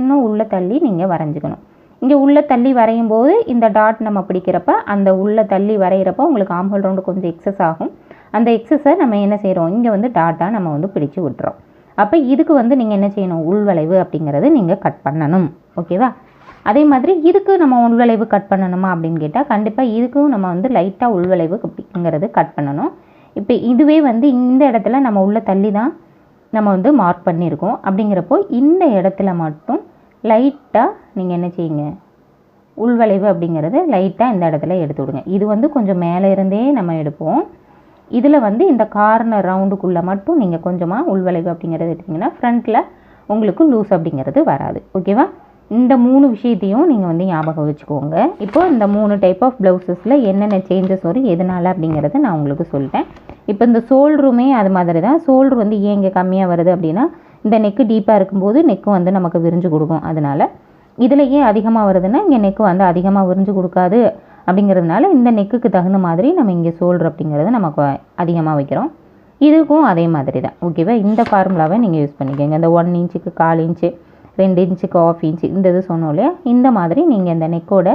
இன்னும் உள்ளே தள்ளி நீங்கள் வரைஞ்சிக்கணும். இங்கே உள்ளே தள்ளி வரையும் போது இந்த டாட் நம்ம பிடிக்கிறப்ப அந்த உள்ளே தள்ளி வரைகிறப்ப உங்களுக்கு ஆம்ஹோல் ரவுண்டு கொஞ்சம் எக்ஸஸ் ஆகும். அந்த எக்ஸஸை நம்ம என்ன செய்கிறோம் இங்கே வந்து டாட்டாக நம்ம வந்து பிடிச்சு விட்டுறோம். அப்போ இதுக்கு வந்து நீங்கள் என்ன செய்யணும்? உள்வளைவு அப்படிங்கிறது நீங்கள் கட் பண்ணணும். ஓகேவா அதே மாதிரி இதுக்கு நம்ம உள்வளைவு கட் பண்ணணுமா அப்படின்னு கேட்டால் கண்டிப்பாக இதுக்கும் நம்ம வந்து லைட்டாக உள்வளைவு அப்படிங்கிறது கட் பண்ணணும். இப்போ இதுவே வந்து இந்த இடத்துல நம்ம உள்ளே தள்ளி தான் நம்ம வந்து மார்க் பண்ணியிருக்கோம். அப்படிங்கிறப்போ இந்த இடத்துல மட்டும் லைட்டாக நீங்கள் என்ன செய்யுங்க? உள்வளைவு அப்படிங்கிறது லைட்டாக இந்த இடத்துல எடுத்து விடுங்க. இது வந்து கொஞ்சம் மேலே இருந்தே நம்ம எடுப்போம். இதில் வந்து இந்த கார்னர் ரவுண்டுக்குள்ளே மட்டும் நீங்கள் கொஞ்சமாக உள்வளைவு அப்படிங்கிறது எடுத்திங்கன்னா ஃப்ரண்ட்டில் உங்களுக்கு லூஸ் அப்படிங்கிறது வராது. ஓகேவா இந்த மூணு விஷயத்தையும் நீங்கள் வந்து ஞாபகம் வச்சுக்கோங்க. இப்போ இந்த மூணு டைப் ஆஃப் ப்ளவுசஸில் என்னென்ன சேஞ்சஸ் வரும் எதனால் அப்படிங்கிறத நான் உங்களுக்கு சொல்லிட்டேன் இப்போ இந்த சோல்டருமே அது மாதிரி தான். சோல்டர் வந்து ஏன் இங்கே கம்மியாக வருது அப்படின்னா இந்த நெக்கு டீப்பாக இருக்கும்போது நெக்கு வந்து நமக்கு விரிஞ்சு கொடுக்கும். அதனால் இதில் ஏன் அதிகமாக வருதுன்னா இங்கே நெக்கு வந்து அதிகமாக விரிஞ்சு கொடுக்காது. அப்படிங்கிறதுனால இந்த நெக்குக்கு தகுந்த மாதிரி நம்ம இங்கே சோல்டர் அப்படிங்கிறத நமக்கு அதிகமாக வைக்கிறோம். இதுக்கும் அதே மாதிரி தான். ஓகேவா இந்த ஃபார்முலாவை நீங்கள் யூஸ் பண்ணிக்கோங்க. இந்த ஒன் இன்ச்சுக்கு கால் இன்ச்சு ரெண்டு இன்ச்சுக்கு ஆஃப் இன்ச்சு இந்த இது சொன்னோம் இல்லையா? இந்த மாதிரி நீங்கள் இந்த நெக்கோட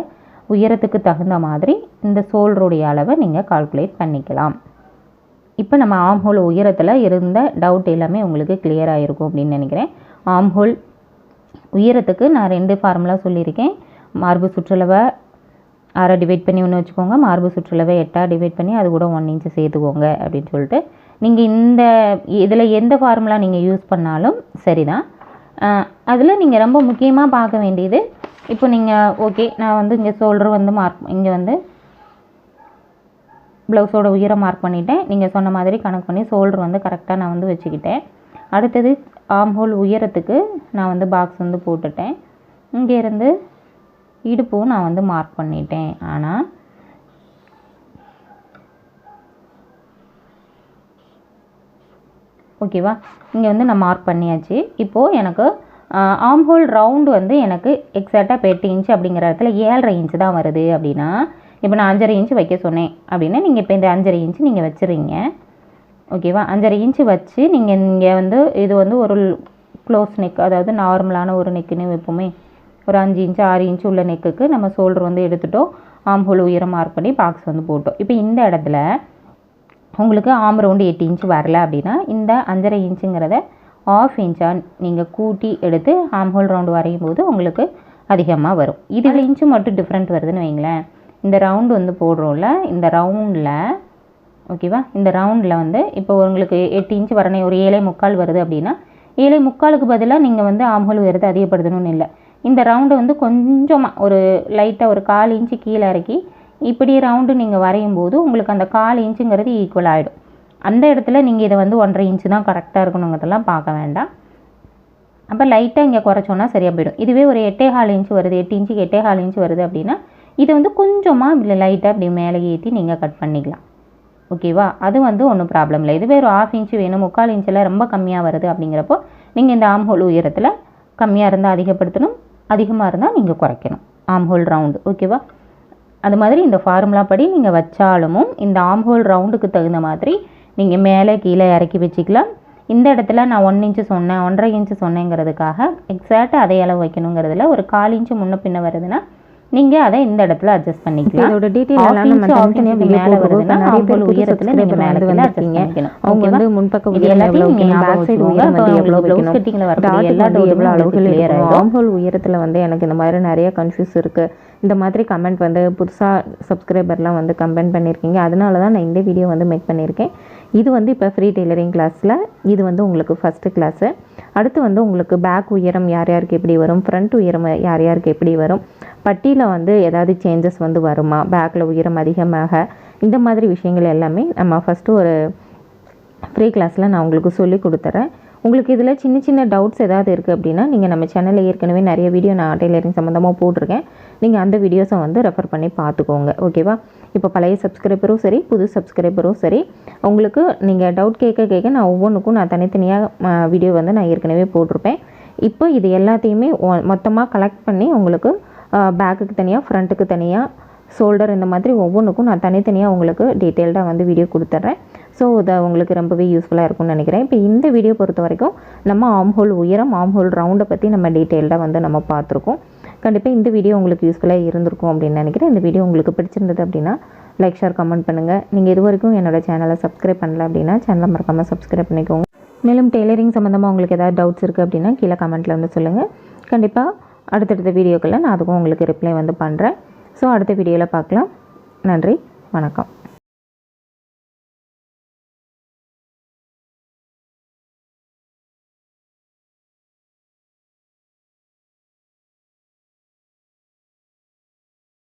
உயரத்துக்கு தகுந்த மாதிரி இந்த சோல்டருடைய அளவை நீங்கள் கால்குலேட் பண்ணிக்கலாம். இப்போ நம்ம ஆம் ஹோல் உயரத்தில் இருந்த டவுட் எல்லாமே உங்களுக்கு clear ஆகிருக்கும் அப்படின்னு நினைக்கிறேன். ஆம் ஹோல் உயரத்துக்கு நான் ரெண்டு ஃபார்முலா சொல்லியிருக்கேன். மார்பு சுற்றளவை ஆறை டிவைட் பண்ணி ஒன்று வச்சுக்கோங்க. மார்பு சுற்றளவை எட்டாக டிவைட் பண்ணி அது கூட ஒன் இன்ச்சு சேர்த்துக்கோங்க அப்படின்னு சொல்லிட்டு. நீங்கள் இந்த இதில் எந்த ஃபார்முலா நீங்கள் யூஸ் பண்ணாலும் சரி தான் அதில் நீங்கள் ரொம்ப முக்கியமாக பார்க்க வேண்டியது இப்போ நீங்கள் ஓகே நான் வந்து இங்கே ஷோல்டர் வந்து மார்க் இங்கே வந்து ப்ளவுஸோட உயரம் மார்க் பண்ணிட்டேன். நீங்கள் சொன்ன மாதிரி கணக்கு பண்ணி ஷோல்டர் வந்து கரெக்டாக நான் வந்து வச்சுக்கிட்டேன். அடுத்தது ஆம்ஹோல் உயரத்துக்கு நான் வந்து பாக்ஸ் வந்து போட்டுட்டேன். இங்கேருந்து இடுப்பும் நான் வந்து மார்க் பண்ணிட்டேன். ஆனால் ஓகேவா இங்கே வந்து நான் மார்க் பண்ணியாச்சு. இப்போது எனக்கு ஆம் ஹோல் ரவுண்டு வந்து எனக்கு எக்ஸாக்டாக இப்போ எட்டு இன்ச் அப்படிங்கிற இடத்துல ஏழரை இன்ச்சு தான் வருது அப்படின்னா இப்போ நான் அஞ்சரை இன்ச்சு வைக்க சொன்னேன் அப்படின்னா நீங்கள் இப்போ இந்த அஞ்சரை இன்ச்சு நீங்கள் வச்சுருங்க. ஓகேவா அஞ்சரை இன்ச்சு வச்சு நீங்கள் இங்கே வந்து இது வந்து ஒரு க்ளோஸ் நெக் அதாவது நார்மலான ஒரு நெக்குன்னு வைப்போமே. ஒரு அஞ்சு இன்ச்சு ஆறு இன்ச்சு உள்ள நெக்குக்கு நம்ம ஷோல்டர் வந்து எடுத்துட்டோம். ஆம் ஹோல் உயரம் மார்க் பண்ணி பாக்ஸ் வந்து போட்டோம். இப்போ இந்த இடத்துல உங்களுக்கு ஆம் ரவுண்டு எட்டு இன்ச்சு வரல அப்படின்னா இந்த அஞ்சரை இன்ச்சுங்கிறத ஆஃப் இன்ச்சாக நீங்கள் கூட்டி எடுத்து ஆம் ஹோல் ரவுண்டு வரையும் போது உங்களுக்கு அதிகமாக வரும். இதில் இன்ச்சு மட்டும் டிஃப்ரெண்ட் வருதுன்னு வைங்களேன். இந்த ரவுண்டு வந்து போடுறோம்ல இந்த ரவுண்டில் ஓகேவா இந்த ரவுண்டில் வந்து இப்போ உங்களுக்கு எட்டு இன்ச்சு வரணும் ஒரு ஏழை முக்கால் வருது அப்படின்னா ஏழை முக்காலுக்கு பதிலாக நீங்கள் வந்து ஆம்ஹோல் உயரத்தை அதிகப்படுத்தணும்னு இல்லை. இந்த ரவுண்டை வந்து கொஞ்சமாக ஒரு லைட்டாக ஒரு கால் இன்ச்சு கீழே இறக்கி இப்படி ரவுண்டு நீங்கள் வரையும் போது உங்களுக்கு அந்த கால் இன்ச்சுங்கிறது ஈக்குவல் ஆகிடும் அந்த இடத்துல நீங்கள் இதை வந்து ஒன்றரை இன்ச்சு தான் கரெக்டாக இருக்கணுங்கிறதெல்லாம் பார்க்க வேண்டாம். அப்போ லைட்டாக இங்கே குறைச்சோன்னா சரியாக போயிடும். இதுவே ஒரு எட்டே கால் இன்ச்சு வருது எட்டு இன்ச்சுக்கு எட்டே கால் இன்ச்சு வருது அப்படின்னா இதை வந்து கொஞ்சமாக இப்படி லைட்டாக இப்படி மேலே ஏற்றி நீங்கள் கட் பண்ணிக்கலாம். ஓகேவா அது வந்து ஒன்றும் ப்ராப்ளம் இல்லை. இதுவே ஒரு ஆஃப் இன்ச்சு வேணும் முக்கால் இன்ச்செல்லாம் ரொம்ப கம்மியாக வருது அப்படிங்கிறப்போ நீங்கள் இந்த ஆம் ஹோல் உயரத்தில் கம்மியாக இருந்தால் அதிகப்படுத்தணும். அதிகமாக இருந்தால் நீங்கள் குறைக்கணும். ஆம் ஹோல் ரவுண்டு ஓகேவா அது மாதிரி இந்த ஃபார்முலா படி நீங்கள் வச்சாலும் இந்த ஆம் ஹோல் ரவுண்டுக்கு தகுந்த மாதிரி நீங்கள் மேலே கீழே இறக்கி வச்சுக்கலாம். இந்த இடத்துல நான் ஒன் இன்ச்சு சொன்னேன் ஒன்றரை இன்ச்சு சொன்னேங்கிறதுக்காக எக்ஸாக்டாக அதே அளவு வைக்கணுங்கிறதுல ஒரு கால் இன்ச்சு முன்ன பின்ன வருதுன்னா நீங்கள் அதை இந்த இடத்துல அட்ஜஸ்ட் பண்ணிக்கலாம் இதோட டீட்டெயில் எல்லாம் நம்ம தனித்தனியாக வீடியோ மேல வருதுன்னா பேர் உயரத்துல உயரத்தில் நீங்க நீங்கள் மேல adjust வந்திருக்கீங்க பண்ணிக்கணும். அவங்க? வந்து முன்பக்க உயரம் எவ்வளோ வைக்கணும் பேக் சைடு. உயரம் வந்து எவ்வளோ வைக்கணும் cutting ல வரக்கூடிய எல்லா வந்து எவ்வளோ அளவுகள் உங்களுக்கு clear இருக்கணும் ஆயிடும். ஆம் ஹோல் உயரத்தில் வந்து எனக்கு இந்த மாதிரி நிறைய கன்ஃபியூஸ் இருக்குது இந்த மாதிரி கமெண்ட் வந்து புதுசாக சப்ஸ்கிரைபர்லாம் வந்து கமெண்ட் பண்ணியிருக்கீங்க அதனால தான் நான் இந்த வீடியோ வந்து மேக் பண்ணியிருக்கேன் இது வந்து இப்போ ஃப்ரீ டெய்லரிங் கிளாஸில் இது வந்து உங்களுக்கு ஃபஸ்ட்டு கிளாஸு அடுத்து வந்து உங்களுக்கு பேக் உயரம் யார் யாருக்கு எப்படி வரும்? ஃப்ரண்ட் உயரம் யார் யாருக்கு எப்படி வரும்? பட்டியில் வந்து ஏதாவது சேஞ்சஸ் வந்து வருமா? பேக்கில் உயரம் அதிகமாக. இந்த மாதிரி விஷயங்கள் எல்லாமே நம்ம ஃபஸ்ட்டு ஒரு ஃப்ரீ கிளாஸில் நான் உங்களுக்கு சொல்லி கொடுத்துறேன். உங்களுக்கு இதில் சின்ன சின்ன டவுட்ஸ் ஏதாவது இருக்குது அப்படின்னா நீங்கள் நம்ம சேனலில் ஏற்கனவே நிறைய வீடியோ நான் டெய்லரிங் சம்மந்தமாக போட்டிருக்கேன். நீங்கள் அந்த வீடியோஸை வந்து ரெஃபர் பண்ணி பார்த்துக்கோங்க. ஓகேவா இப்போ பழைய சப்ஸ்கிரைபரும் சரி புது சப்ஸ்கிரைபரும் சரி உங்களுக்கு நீங்கள் டவுட் கேட்க கேட்க நான் ஒவ்வொன்றுக்கும் நான் தனித்தனியாக வீடியோ வந்து நான் ஏற்கனவே போட்டிருப்பேன். இப்போ இது எல்லாத்தையுமே மொத்தமாக கலெக்ட் பண்ணி உங்களுக்கு பேக்குக்கு தனியாக ஃப்ரண்ட்டுக்கு தனியாக ஷோல்டர் இந்த மாதிரி ஒவ்வொன்றுக்கும் நான் தனித்தனியாக உங்களுக்கு டீட்டெயில்டாக வந்து வீடியோ கொடுத்துட்றேன். ஸோ அதை உங்களுக்கு ரொம்பவே யூஸ்ஃபுல்லாக இருக்கும்னு நினைக்கிறேன். இப்போ இந்த வீடியோ பொறுத்த வரைக்கும் நம்ம ஆம் ஹோல் உயரம் ஆம் ஹோல் ரவுண்டை பற்றி நம்ம டீட்டெயில்டாக வந்து நம்ம பார்த்துருக்கோம். கண்டிப்பாக இந்த வீடியோ உங்களுக்கு யூஸ்ஃபுல்லாக இருந்திருக்கும் அப்படின்னு நினைக்கிறேன். இந்த வீடியோ உங்களுக்கு பிடிச்சிருந்தது அப்படின்னா லைக் ஷேர் கமெண்ட் பண்ணுங்கள் நீங்கள் இது வரைக்கும் என்னோட சேனலை சப்ஸ்கிரைப் பண்ணல அப்படின்னா சேனலை மறக்காமல் சப்ஸ்கிரைப் பண்ணிக்கோங்க. மேலும் டெய்லரிங் சம்மந்தமாக உங்களுக்கு ஏதாவது டவுட்ஸ் இருக்குது அப்படின்னா கீழே கமெண்ட்டில் வந்து சொல்லுங்கள் கண்டிப்பாக அடுத்தடுத்த வீடியோக்களில் நான் அதுக்கும் உங்களுக்கு ரிப்ளை வந்து பண்ணுறேன் ஸோ அடுத்த வீடியோவில் பார்க்கலாம். நன்றி வணக்கம்.